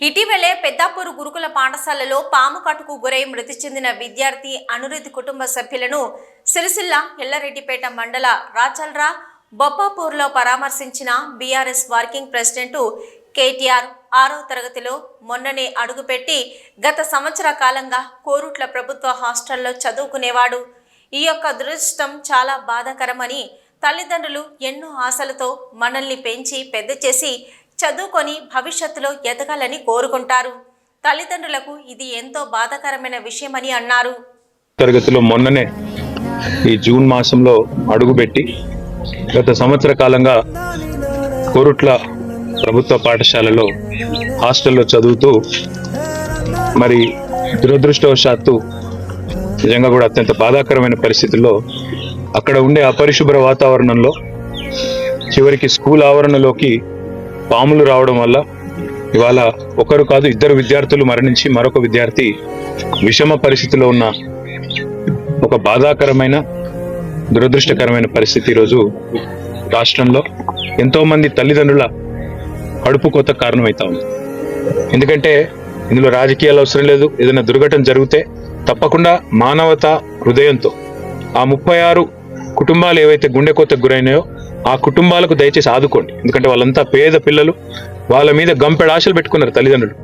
ఇటీవలే పెద్దాపూర్ గురుకుల పాఠశాలలో పాము కాటుకు గురై మృతి చెందిన విద్యార్థి అనురుద్ధి కుటుంబ సభ్యులను సిరిసిల్ల ఎల్లారెడ్డిపేట మండల రాచల్రా బొప్పాపూర్లో పరామర్శించిన బీఆర్ఎస్ వర్కింగ్ ప్రెసిడెంట్ కేటీఆర్ ఆరో తరగతిలో మొన్ననే అడుగుపెట్టి గత సంవత్సర కాలంగా కోరుట్ల ప్రభుత్వ హాస్టల్లో చదువుకునేవాడు. ఈ యొక్క దురదృష్టం చాలా బాధాకరమని తల్లిదండ్రులు ఎన్నో ఆశలతో మనల్ని పెంచి పెద్ద చేసి చదువుకొని భవిష్యత్తులో ఎదగాలని కోరుకుంటారు. తల్లిదండ్రులకు ఇది ఎంతో బాధాకరమైన విషయమని అన్నారు. తరగతిలో మొన్ననే ఈ జూన్ మాసంలో అడుగుపెట్టి గత సంవత్సర కాలంగా కోరుట్ల ప్రభుత్వ పాఠశాలలో హాస్టల్లో చదువుతూ మరి దురదృష్టవశాత్తు నిజంగా కూడా అత్యంత బాధాకరమైన పరిస్థితుల్లో అక్కడ ఉండే అపరిశుభ్ర వాతావరణంలో చివరికి స్కూల్ ఆవరణలోకి పాములు రావడం వల్ల ఇవాళ ఒకరు కాదు ఇద్దరు విద్యార్థులు మరణించి మరొక విద్యార్థి విషమ పరిస్థితిలో ఉన్న ఒక బాధాకరమైన దురదృష్టకరమైన పరిస్థితి ఈరోజు రాష్ట్రంలో ఎంతోమంది తల్లిదండ్రుల కడుపు కోత కారణమవుతా ఉంది. ఎందుకంటే ఇందులో రాజకీయాలు అవసరం లేదు ఏదైనా దుర్ఘటన జరిగితే తప్పకుండా మానవత హృదయంతో ఆ ముప్పై ఆరు కుటుంబాలు ఏవైతే గుండె కోతకు గురైనాయో ఆ కుటుంబాలకు దయచేసి ఆదుకోండి. ఎందుకంటే వాళ్ళంతా పేద పిల్లలు వాళ్ళ మీద గంపెడ ఆశలు పెట్టుకున్నారు తల్లిదండ్రులు.